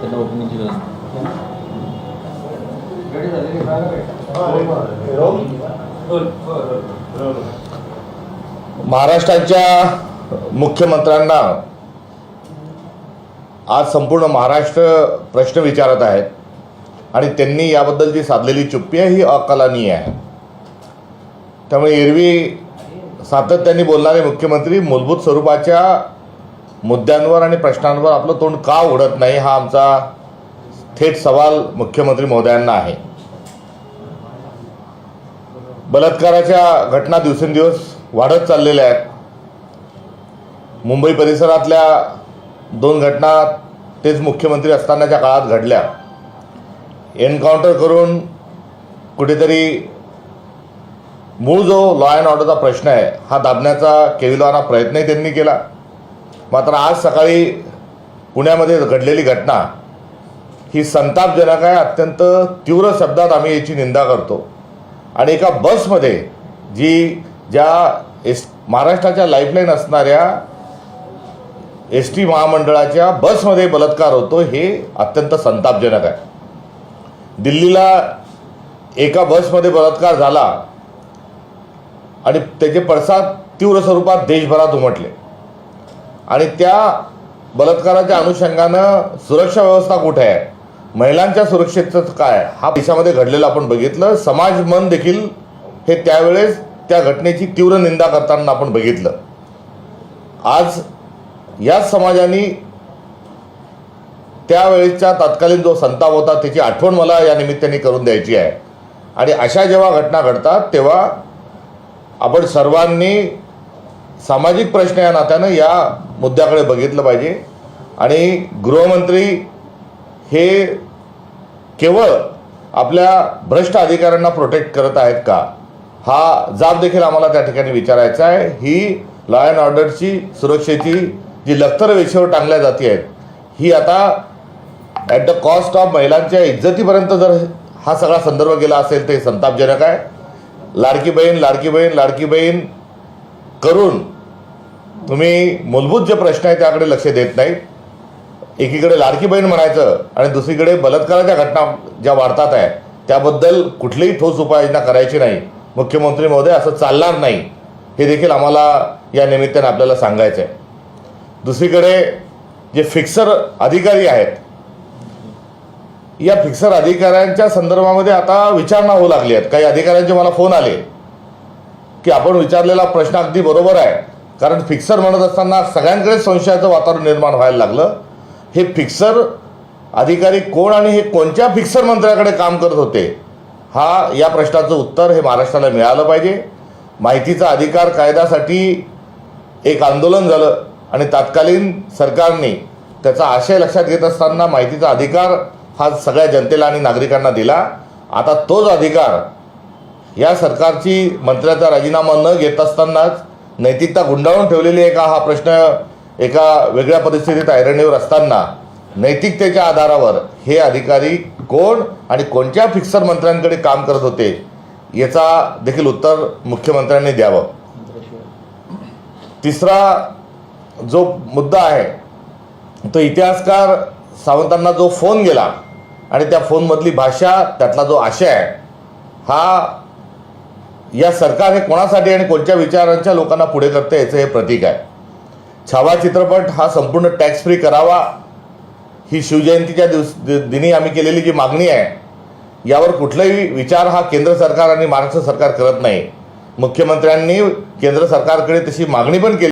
त्यांना ओपनिंगची गरज. महाराष्ट्राच्या मुख्यमंत्र्यांना आज संपूर्ण महाराष्ट्र प्रश्न विचारत आहेत आणि त्यांनी याबद्दलची साधलेली चुप्पी आहे ही अकलनीय आहे. त्यामुळे एरवी सातत्याने बोलणारे मुख्यमंत्री मूलभूत स्वरूपाच्या मुद्द्यांवर आणि प्रश्नांवर आपलं तोंड का उडत नाही हा आमचा थेट सवाल मुख्यमंत्री महोदयांना आहे. बलात्काराच्या घटना दिवसेंदिवस वाढत चाललेल्या आहेत. मुंबई परिसरातल्या दोन घटना तेच मुख्यमंत्री असतानाच्या काळात घडल्या. एन्काउंटर करून कुठेतरी मूळ जो लॉ अँड ऑर्डरचा प्रश्न आहे हा दाबण्याचा केविलवाना प्रयत्नही त्यांनी केला. मात्र आज सकाळी पुण्यामध्ये घडलेली घटना ही संतापजनक आहे अत्यंत तीव्र शब्दात आम्ही याची निंदा करतो. आणि एका बसमध्ये जी ज्या एस महाराष्ट्राच्या लाईफलाईन असणाऱ्या एस टी महामंडळाच्या बसमध्ये बलात्कार होतो हे अत्यंत संतापजनक आहे. दिल्लीला एका बसमध्ये बलात्कार झाला आणि त्याचे पडसाद तीव्र स्वरूपात देशभरात उमटले. आणि त्या बलात्काराच्या अनुषंगानं सुरक्षा व्यवस्था कुठे आहे? महिलांच्या सुरक्षेचं काय हा देशामध्ये घडलेलं आपण बघितलं. समाज मन देखील हे त्यावेळेस त्या घटनेची तीव्र निंदा करताना आपण बघितलं. आज याच समाजाने त्यावेळेचा तत्कालीन जो संताप होता त्याची आठवण मला या निमित्ताने करून द्यायची आहे. आणि अशा जेव्हा घटना घडतात तेव्हा आपण सर्वांनी सामाजिक प्रश्न या नात्यानं या मुद्द्याकडे बघितलं पाहिजे. आणि गृहमंत्री हे केवळ आपल्या भ्रष्ट अधिकाऱ्यांना प्रोटेक्ट करत आहेत का? हा जाब देखील आम्हाला त्या ठिकाणी विचारायचा आहे. ही लॉ अँड ऑर्डरची सुरक्षेची जी लखतर वेशीवर टांगल्या जाते आहेत ही आता ॲट द कॉस्ट ऑफ महिलांच्या इज्जतीपर्यंत जर हा सगळा संदर्भ गेला असेल ते संतापजनक आहे. लाडकी बहीण लाडकी बहीण लाडकी बहीण करून तुम्ही मूलभूत जे प्रश्न आहे त्याकडे लक्ष देत नाहीत एकीकडे लाडकी बहीण म्हणायचं आणि दुसरीकडे बलात्काराच्या घटना ज्या वाढतात आहे त्याबद्दल कुठलीही ठोस उपाययोजना करायची नाही. मुख्यमंत्री महोदय असं चालणार नाही. हे देखील आम्हाला या निमित्ताने आपल्याला सांगायचं आहे. दुसरीकडे जे फिक्सर अधिकारी आहेत या फिक्सर अधिकाऱ्यांच्या संदर्भामध्ये आता विचारणा होऊ लागली आहेत. काही अधिकाऱ्यांचे मला फोन आले की आपण विचारलेला प्रश्न अगदी बरोबर आहे. कारण फिक्सर म्हणत असताना सगळ्यांकडे संशयाचं वातावरण निर्माण व्हायला लागलं. हे फिक्सर अधिकारी कोण आणि हे कोणत्या फिक्सर मंत्र्याकडे काम करत होते? हा या प्रश्नाचं उत्तर हे महाराष्ट्राला मिळालं पाहिजे. माहितीचा अधिकार कायद्यासाठी एक आंदोलन झालं आणि तत्कालीन सरकारने त्याचा आशय लक्षात घेत असताना माहितीचा अधिकार हा सगळ्या जनतेला आणि नागरिकांना दिला. आता तोच अधिकार या सरकारची मंत्र्याचा राजीनामा न घेत असतानाच नैतिकता गुंडाळून ठेवलेली आहे का हा प्रश्न एका वेगळ्या परिस्थितीत ऐरणीवर असताना? नैतिकतेच्या आधारावर हे अधिकारी कोण आणि कोणत्या फिक्सर मंत्र्यांकडे काम करत होते? याचा देखील उत्तर मुख्यमंत्र्यांनी द्यावं. तिसरा जो मुद्दा आहे तो इतिहासकार सावंतांना जो फोन गेला आणि त्या फोनमधली भाषा त्यातला जो आशय आहे हा या सरकार हे कोणासाठी आणि कोणत्या विचारांच्या लोकांना पुढे करते याचं हे प्रतीक आहे. छावा चित्रपट हा संपूर्ण टॅक्स फ्री करावा. ही शिवजयंतीच्या दिवस दिनी आम्ही केलेली जी मागणी आहे यावर कुठलाही विचार हा केंद्र सरकार आणि महाराष्ट्र सरकार करत नाही. मुख्यमंत्र्यांनी केंद्र सरकारकडे तशी मागणी पण केली.